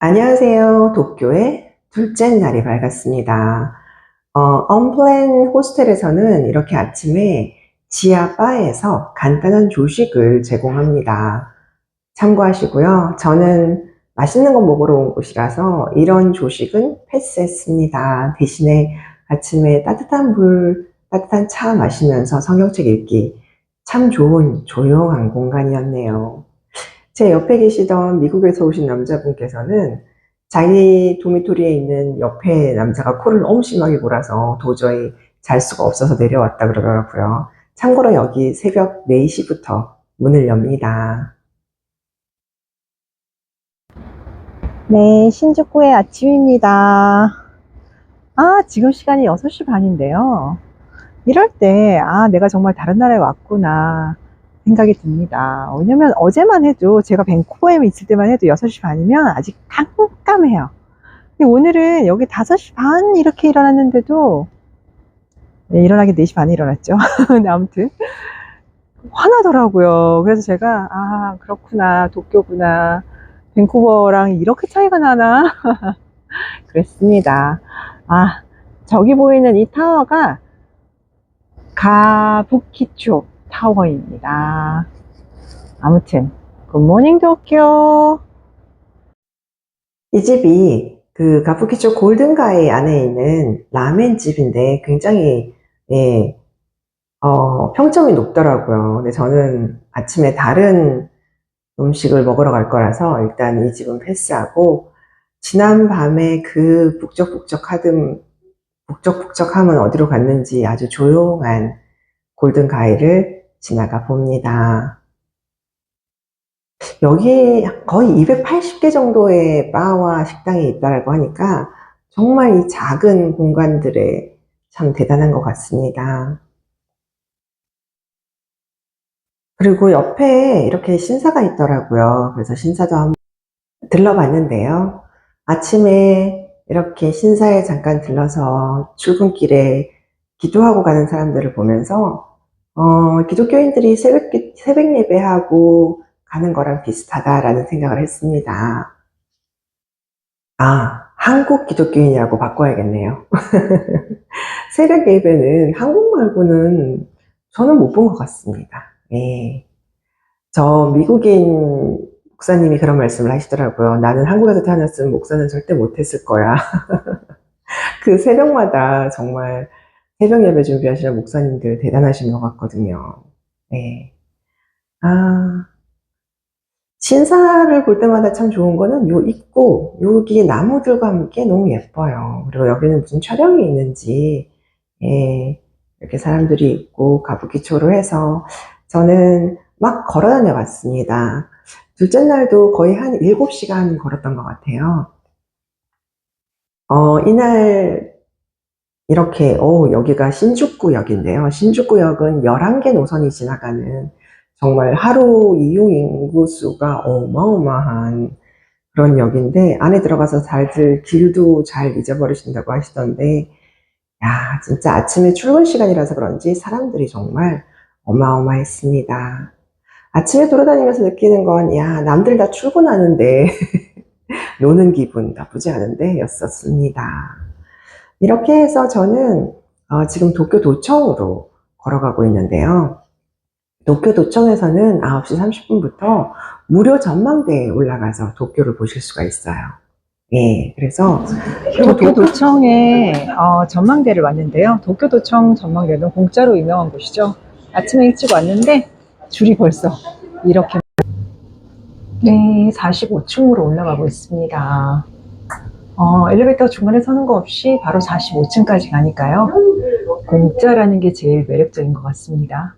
안녕하세요. 도쿄의 둘째 날이 밝았습니다. 어, 언플랜 호스텔에서는 이렇게 아침에 지하 바에서 간단한 조식을 제공합니다. 참고하시고요. 저는 맛있는 거 먹으러 온 곳이라서 이런 조식은 패스했습니다. 대신에 아침에 따뜻한 물, 따뜻한 차 마시면서 성경책 읽기 참 좋은 조용한 공간이었네요. 제 옆에 계시던 미국에서 오신 남자분께서는 자기 도미토리에 있는 옆에 남자가 코를 너무 심하게 골아서 도저히 잘 수가 없어서 내려왔다 그러더라고요. 참고로 여기 새벽 4시부터 문을 엽니다. 네, 신주쿠의 아침입니다. 아, 지금 시간이 6시 반인데요. 이럴 때, 아, 내가 정말 다른 나라에 왔구나 생각이 듭니다. 왜냐면 어제만 해도 제가 밴쿠버에 있을 때만 해도 6시 반이면 아직 깜깜해요. 근데 오늘은 여기 5시 반 이렇게 일어났는데도, 네, 일어나기 4시 반에 일어났죠. 아무튼, 화나더라고요. 그래서 제가, 아, 그렇구나, 도쿄구나. 밴쿠버랑 이렇게 차이가 나나? 그랬습니다. 아, 저기 보이는 이 타워가 가부키초 타워입니다. 아무튼, 굿모닝 도쿄. 이 집이 그 가푸키초 골든가이 안에 있는 라멘 집인데 굉장히 예, 어, 평점이 높더라고요. 근데 저는 아침에 다른 음식을 먹으러 갈 거라서 일단 이 집은 패스하고 지난 밤에 그 북적북적하던 북적북적함은 어디로 갔는지 아주 조용한 골든 가이를 지나가 봅니다. 여기 거의 280개 정도의 바와 식당이 있다고 하니까 정말 이 작은 공간들에 참 대단한 것 같습니다. 그리고 옆에 이렇게 신사가 있더라고요. 그래서 신사도 한번 들러봤는데요. 아침에 이렇게 신사에 잠깐 들러서 출근길에 기도하고 가는 사람들을 보면서 어, 기독교인들이 새벽, 기- 새벽 예배하고 가는 거랑 비슷하다라는 생각을 했습니다. 아, 한국 기독교인이라고 바꿔야겠네요. 새벽 예배는 한국 말고는 저는 못 본 것 같습니다. 예. 저 미국인 목사님이 그런 말씀을 하시더라고요. 나는 한국에서 태어났으면 목사는 절대 못했을 거야. 그 새벽마다 정말 새벽 예배 준비하시는 목사님들 대단하신 것 같거든요. 네. 아, 신사를 볼 때마다 참 좋은 거는 요 입구, 여기 나무들과 함께 너무 예뻐요. 그리고 여기는 무슨 촬영이 있는지, 예, 이렇게 사람들이 있고, 가부키초로 해서 저는 막 걸어 다녀 봤습니다. 둘째 날도 거의 한 7시간 걸었던 것 같아요. 어, 이날 이렇게, 오, 여기가 신주쿠역인데요. 신주쿠역은 11개 노선이 지나가는 정말 하루 이용 인구수가 어마어마한 그런 역인데, 안에 들어가서 잘들 길도 잘 잊어버리신다고 하시던데, 야, 진짜 아침에 출근 시간이라서 그런지 사람들이 정말 어마어마했습니다. 아침에 돌아다니면서 느끼는 건, 야, 남들 다 출근하는데, 노는 기분 나쁘지 않은데, 였었습니다. 이렇게 해서 저는 어, 지금 도쿄 도청으로 걸어가고 있는데요. 도쿄 도청에서는 9시 30분부터 무료 전망대에 올라가서 도쿄를 보실 수가 있어요. 예, 그래서 도쿄 도청에 어, 전망대를 왔는데요. 도쿄 도청 전망대는 공짜로 유명한 곳이죠. 아침에 일찍 왔는데 줄이 벌써 이렇게 네, 45층으로 올라가고 있습니다. 어, 엘리베이터 중간에 서는 거 없이 바로 45층까지 가니까요. 공짜라는 게 제일 매력적인 것 같습니다.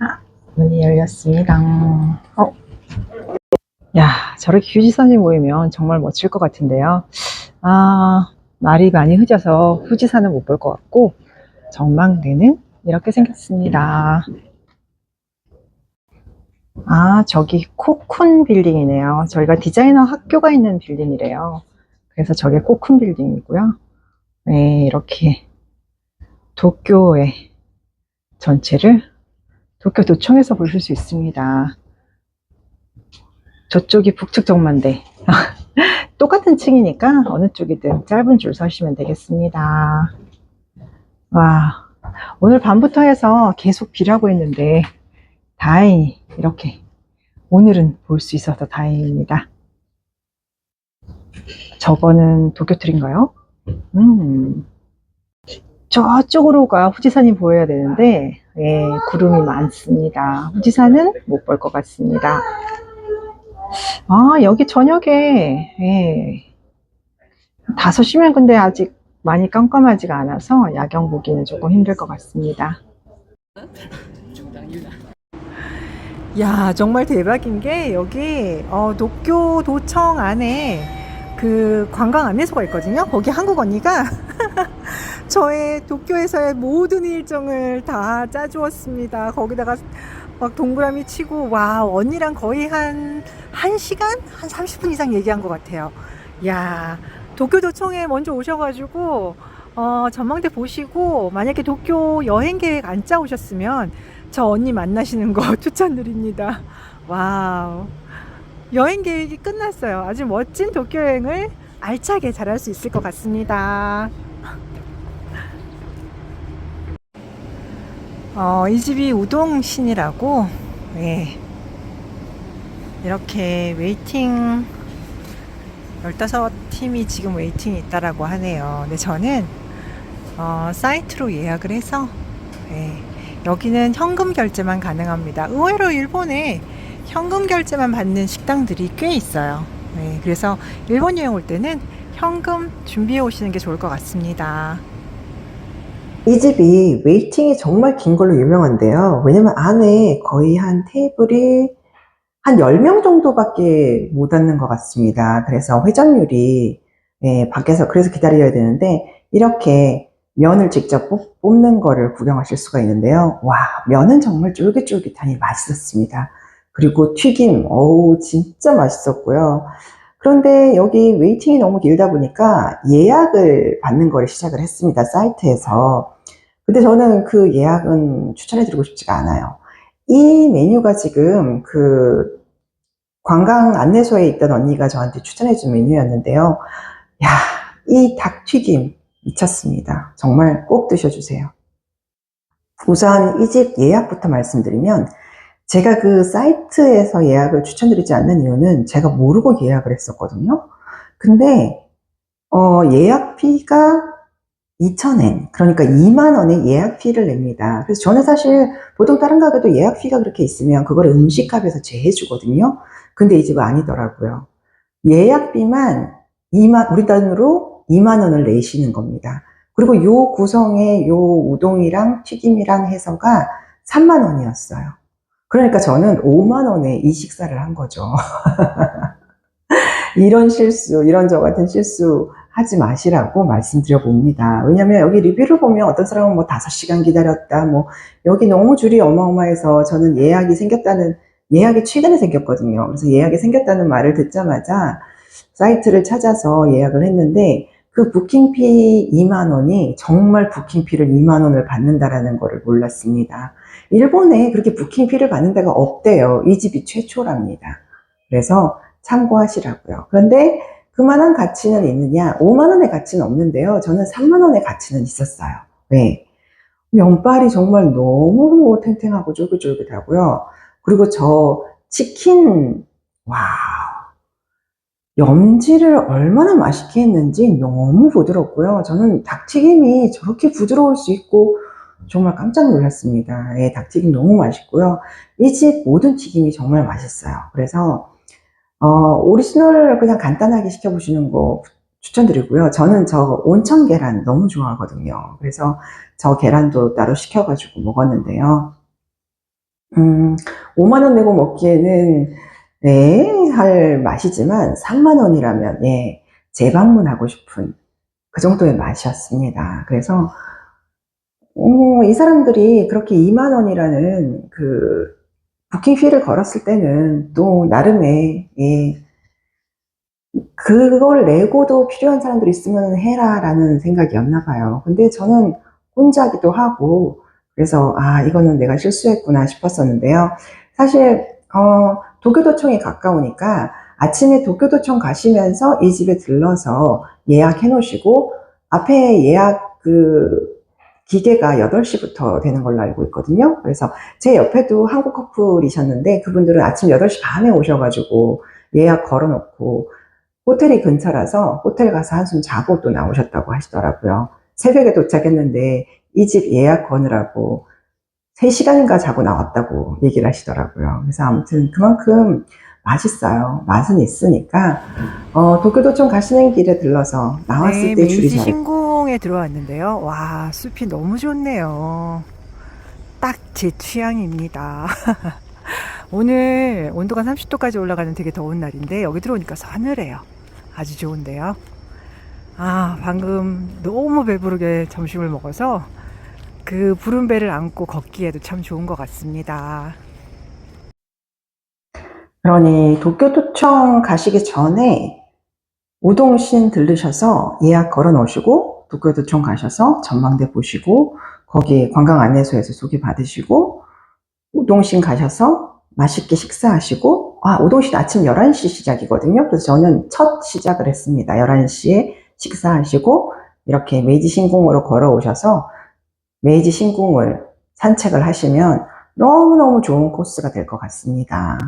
아, 문이 열렸습니다. 어. 야, 저렇게 휴지선이 모이면 정말 멋질 것 같은데요. 아, 날이 많이 흐져서 후지산은 못 볼 것 같고, 전망대는 이렇게 생겼습니다. 아, 저기 코쿤 빌딩이네요. 저희가 디자이너 학교가 있는 빌딩이래요. 그래서 저게 코쿤 빌딩이고요. 네, 이렇게 도쿄의 전체를 도쿄 도청에서 보실 수 있습니다. 저쪽이 북측 정만대. 똑같은 층이니까 어느 쪽이든 짧은 줄 서시면 되겠습니다. 와, 오늘 밤부터 해서 계속 비라고 했는데 다행히 이렇게 오늘은 볼 수 있어서 다행입니다. 저거는 도쿄틀인가요? 음, 저쪽으로가 후지산이 보여야 되는데 예, 구름이 많습니다. 후지산은 못 볼 것 같습니다. 아, 여기 저녁에 예, 5시면 근데 아직 많이 깜깜하지가 않아서 야경 보기는 조금 힘들 것 같습니다. 야, 정말 대박인 게 여기 어, 도쿄 도청 안에 그 관광 안내소가 있거든요. 거기 한국 언니가 저의 도쿄에서의 모든 일정을 다 짜주었습니다. 거기다가 막 동그라미 치고 와 언니랑 거의 한 1시간? 한 30분 이상 얘기한 것 같아요. 야 도쿄도청에 먼저 오셔가지고 어, 전망대 보시고 만약에 도쿄 여행 계획 안 짜오셨으면 저 언니 만나시는 거 추천드립니다. 와우. 여행 계획이 끝났어요. 아주 멋진 도쿄 여행을 알차게 잘할 수 있을 것 같습니다. 어, 이 집이 우동신이라고, 예. 이렇게 웨이팅, 15팀이 지금 웨이팅이 있다라고 하네요. 근데 저는, 어, 사이트로 예약을 해서, 예. 여기는 현금 결제만 가능합니다. 의외로 일본에 현금 결제만 받는 식당들이 꽤 있어요. 네, 그래서 일본 여행 올 때는 현금 준비해 오시는 게 좋을 것 같습니다. 이 집이 웨이팅이 정말 긴 걸로 유명한데요. 왜냐면 안에 거의 한 테이블이 한 10명 정도밖에 못 앉는 것 같습니다. 그래서 회전율이 예, 밖에서 그래서 기다려야 되는데 이렇게 면을 직접 뽑, 뽑는 거를 구경하실 수가 있는데요. 와, 면은 정말 쫄깃쫄깃하니 맛있었습니다. 그리고 튀김, 어우, 진짜 맛있었고요. 그런데 여기 웨이팅이 너무 길다 보니까 예약을 받는 거를 시작을 했습니다. 사이트에서. 근데 저는 그 예약은 추천해드리고 싶지가 않아요. 이 메뉴가 지금 그 관광 안내소에 있던 언니가 저한테 추천해준 메뉴였는데요. 야, 이 닭튀김 미쳤습니다. 정말 꼭 드셔주세요. 우선 이 집 예약부터 말씀드리면 제가 그 사이트에서 예약을 추천드리지 않는 이유는 제가 모르고 예약을 했었거든요. 근데 어, 예약비가 2,000엔, 그러니까 2만 원의 예약비를 냅니다. 그래서 저는 사실 보통 다른 가게도 예약비가 그렇게 있으면 그걸 음식값에서 제해주거든요. 근데 이 집은 아니더라고요. 예약비만 2만, 우리 돈으로 2만 원을 내시는 겁니다. 그리고 요 구성의 요 우동이랑 튀김이랑 해서가 3만 원이었어요. 그러니까 저는 5만 원에 이 식사를 한 거죠. 이런 실수, 이런 저 같은 실수 하지 마시라고 말씀드려 봅니다. 왜냐면 여기 리뷰를 보면 어떤 사람은 뭐 5시간 기다렸다, 뭐 여기 너무 줄이 어마어마해서 저는 예약이 생겼다는, 예약이 최근에 생겼거든요. 그래서 예약이 생겼다는 말을 듣자마자 사이트를 찾아서 예약을 했는데 그 부킹피 2만 원이 정말 부킹피를 2만 원을 받는다라는 거를 몰랐습니다. 일본에 그렇게 부킹피를 받는 데가 없대요. 이 집이 최초랍니다. 그래서 참고하시라고요. 그런데 그만한 가치는 있느냐? 5만 원의 가치는 없는데요. 저는 3만 원의 가치는 있었어요. 왜? 면발이 정말 너무 탱탱하고 쫄깃쫄깃하고요. 그리고 저 치킨, 와우. 염지를 얼마나 맛있게 했는지 너무 부드럽고요. 저는 닭튀김이 저렇게 부드러울 수 있고 정말 깜짝 놀랐습니다. 예, 닭튀김 너무 맛있고요. 이 집 모든 튀김이 정말 맛있어요. 그래서 어, 오리지널 그냥 간단하게 시켜보시는 거 추천드리고요. 저는 저 온천 계란 너무 좋아하거든요. 그래서 저 계란도 따로 시켜가지고 먹었는데요. 음, 5만원 내고 먹기에는, 네, 할 맛이지만 3만 원이라면, 예, 재방문하고 싶은 그 정도의 맛이었습니다. 그래서, 어, 이 사람들이 그렇게 2만 원이라는 그, 부킹 피를 걸었을 때는 또 나름의 예, 그걸 내고도 필요한 사람들이 있으면 해라라는 생각이었나 봐요. 근데 저는 혼자기도 하고 그래서 아 이거는 내가 실수했구나 싶었었는데요. 사실 어, 도교도청에 가까우니까 아침에 도쿄도청 가시면서 이 집에 들러서 예약해 놓으시고 앞에 예약 그 기계가 8시부터 되는 걸로 알고 있거든요. 그래서 제 옆에도 한국 커플이셨는데 그분들은 아침 8시 반에 오셔가지고 예약 걸어놓고 호텔이 근처라서 호텔 가서 한숨 자고 또 나오셨다고 하시더라고요. 새벽에 도착했는데 이 집 예약 거느라고 3시간인가 자고 나왔다고 얘기를 하시더라고요. 그래서 아무튼 그만큼 맛있어요. 맛은 있으니까 어, 도쿄도청 가시는 길에 들러서 나왔을 때 줄이 네, 메이지 잘 신공에 들어왔는데요. 와, 숲이 너무 좋네요. 딱 제 취향입니다. 오늘 온도가 30도까지 올라가는 되게 더운 날인데 여기 들어오니까 서늘해요. 아주 좋은데요. 아, 방금 너무 배부르게 점심을 먹어서 그 부른 배를 안고 걷기에도 참 좋은 것 같습니다. 그러니 도쿄도청 가시기 전에 우동신 들르셔서 예약 걸어 놓으시고 도쿄도청 가셔서 전망대 보시고 거기 관광 안내소에서 소개 받으시고 우동신 가셔서 맛있게 식사하시고 아 우동신 아침 11시 시작이거든요. 그래서 저는 첫 시작을 했습니다. 11시에 식사하시고 이렇게 메이지 신궁으로 걸어오셔서 메이지 신궁을 산책을 하시면 너무너무 좋은 코스가 될 것 같습니다.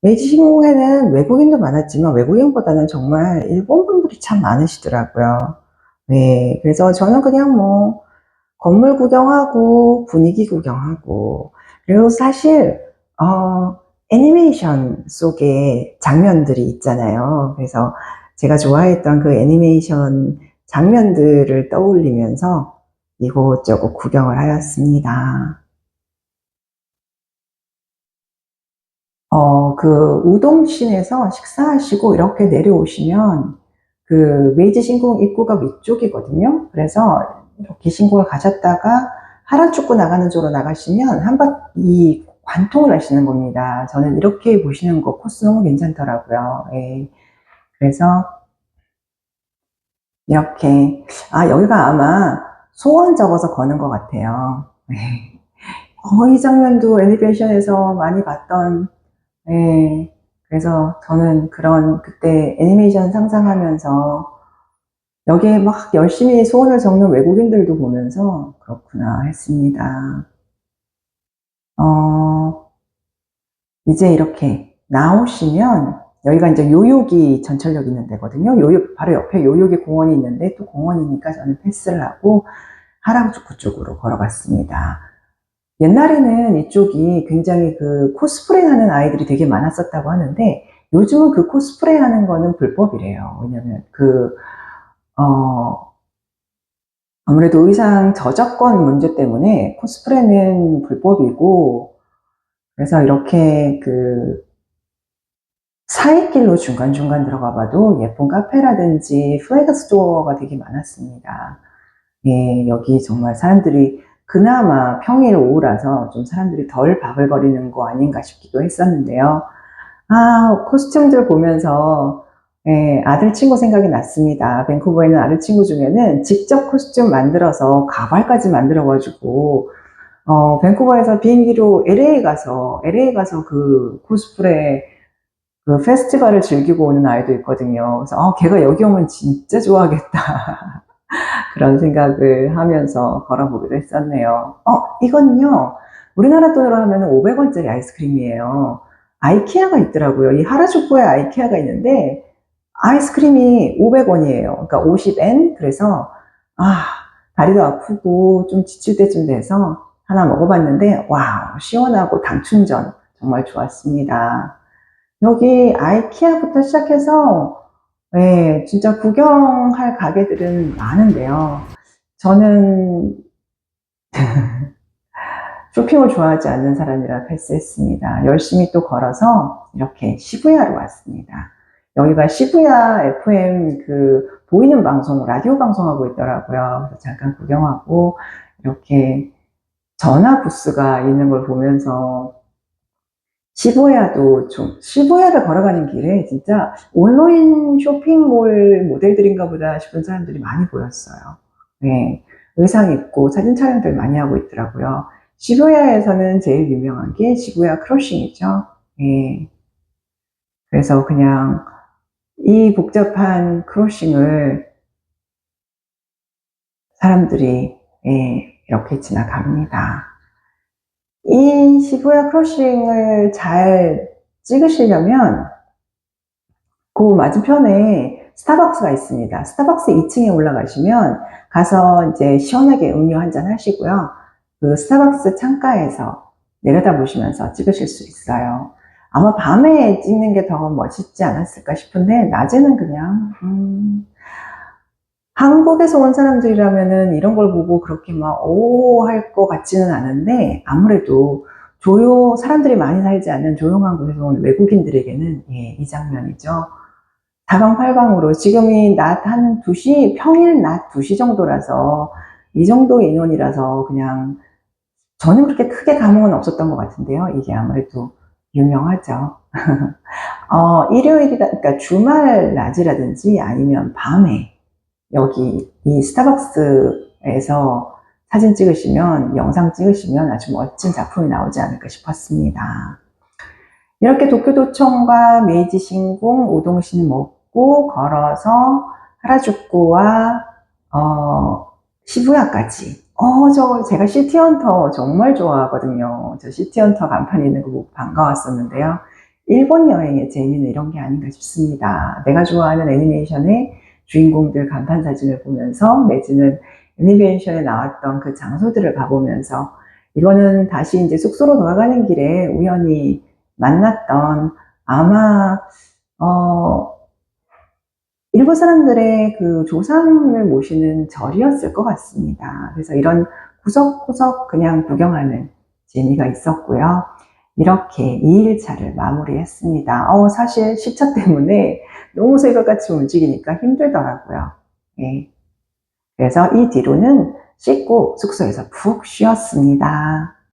메이지 신궁에는 외국인도 많았지만 외국인보다는 정말 일본 분들이 참 많으시더라고요. 네, 그래서 저는 그냥 뭐 건물 구경하고 분위기 구경하고 그리고 사실 어, 애니메이션 속에 장면들이 있잖아요. 그래서 제가 좋아했던 그 애니메이션 장면들을 떠올리면서 이곳저곳 구경을 하였습니다. 어, 그 우동신에서 식사하시고 이렇게 내려오시면 그 메이지 신궁 입구가 위쪽이거든요. 그래서 이렇게 신궁을 가셨다가 하라축구 나가는 쪽으로 나가시면 한 바퀴 관통을 하시는 겁니다. 저는 이렇게 보시는 거 코스 너무 괜찮더라고요. 예. 그래서 이렇게 아 여기가 아마 소원 적어서 거는 것 같아요. 예. 어, 이 장면도 애니메이션에서 많이 봤던 예. 그래서 저는 그런 그때 애니메이션 상상하면서 여기에 막 열심히 소원을 적는 외국인들도 보면서 그렇구나 했습니다. 어, 이제 이렇게 나오시면 여기가 이제 요요기 전철역 있는 데거든요. 요요, 바로 옆에 요요기 공원이 있는데 또 공원이니까 저는 패스를 하고 하라주쿠 쪽으로 걸어갔습니다. 옛날에는 이쪽이 굉장히 그 코스프레 하는 아이들이 되게 많았었다고 하는데 요즘은 그 코스프레 하는 거는 불법이래요. 왜냐면 그, 어, 아무래도 의상 저작권 문제 때문에 코스프레는 불법이고 그래서 이렇게 그 사이길로 중간중간 들어가 봐도 예쁜 카페라든지 플래그 스토어가 되게 많았습니다. 예, 여기 정말 사람들이 그나마 평일 오후라서 좀 사람들이 덜 바글거리는 거 아닌가 싶기도 했었는데요. 아, 코스튬들 보면서 예, 아들 친구 생각이 났습니다. 밴쿠버에 있는 아들 친구 중에는 직접 코스튬 만들어서 가발까지 만들어가지고 어, 밴쿠버에서 비행기로 LA 가서 LA 가서 그 코스프레 그 페스티벌을 즐기고 오는 아이도 있거든요. 그래서 어, 걔가 여기 오면 진짜 좋아하겠다. 그런 생각을 하면서 걸어보기도 했었네요. 어, 이건요. 우리나라 돈으로 하면 500원짜리 아이스크림이에요. 아이키아가 있더라고요. 이 하라주쿠에 아이키아가 있는데 아이스크림이 500원이에요. 그러니까 50엔. 그래서 아, 다리도 아프고 좀 지칠 때쯤 돼서 하나 먹어봤는데 와우, 시원하고 당 충전 정말 좋았습니다. 여기 아이키아부터 시작해서 네, 진짜 구경할 가게들은 많은데요. 저는 쇼핑을 좋아하지 않는 사람이라 패스했습니다. 열심히 또 걸어서 이렇게 시부야로 왔습니다. 여기가 시부야 FM 그 보이는 방송, 라디오 방송하고 있더라고요. 그래서 잠깐 구경하고 이렇게 전화 부스가 있는 걸 보면서 시부야도 좀, 시부야를 걸어가는 길에 진짜 온라인 쇼핑몰 모델들인가 보다 싶은 사람들이 많이 보였어요. 네. 의상 입고 사진 촬영들 많이 하고 있더라고요. 시부야에서는 제일 유명한 게 시부야 크로싱이죠. 네. 그래서 그냥 이 복잡한 크로싱을 사람들이 예, 이렇게 지나갑니다. 이 시부야 크로싱을 잘 찍으시려면 그 맞은편에 스타벅스가 있습니다. 스타벅스 2층에 올라가시면 가서 이제 시원하게 음료 한 잔 하시고요. 그 스타벅스 창가에서 내려다 보시면서 찍으실 수 있어요. 아마 밤에 찍는 게 더 멋있지 않았을까 싶은데 낮에는 그냥 음, 한국에서 온 사람들이라면은 이런 걸 보고 그렇게 막 오 할 것 같지는 않은데 아무래도 조용 사람들이 많이 살지 않는 조용한 곳에서 온 외국인들에게는 예, 이 장면이죠. 다방팔방으로 지금이 낮 한 2시 평일 낮 2시 정도라서 이 정도 인원이라서 그냥 저는 그렇게 크게 감흥은 없었던 것 같은데요. 이게 아무래도 유명하죠. 어, 일요일이라, 그러니까 주말 낮이라든지 아니면 밤에 여기 이 스타벅스에서 사진 찍으시면, 영상 찍으시면 아주 멋진 작품이 나오지 않을까 싶었습니다. 이렇게 도쿄도청과 메이지 신궁, 오동신 먹고 걸어서 하라주쿠와 어, 시부야까지. 어, 저 제가 시티헌터 정말 좋아하거든요. 저 시티헌터 간판에 있는 거 반가웠었는데요. 일본 여행의 재미는 이런 게 아닌가 싶습니다. 내가 좋아하는 애니메이션의 주인공들 간판 사진을 보면서 내지는 애니메이션에 나왔던 그 장소들을 가보면서 이거는 다시 이제 숙소로 돌아가는 길에 우연히 만났던 아마 어 일본 사람들의 그 조상을 모시는 절이었을 것 같습니다. 그래서 이런 구석구석 그냥 구경하는 재미가 있었고요. 이렇게 2일차를 마무리했습니다. 어, 사실 시차 때문에 너무 새벽같이 움직이니까 힘들더라고요. 예. 그래서 이 뒤로는 씻고 숙소에서 푹 쉬었습니다.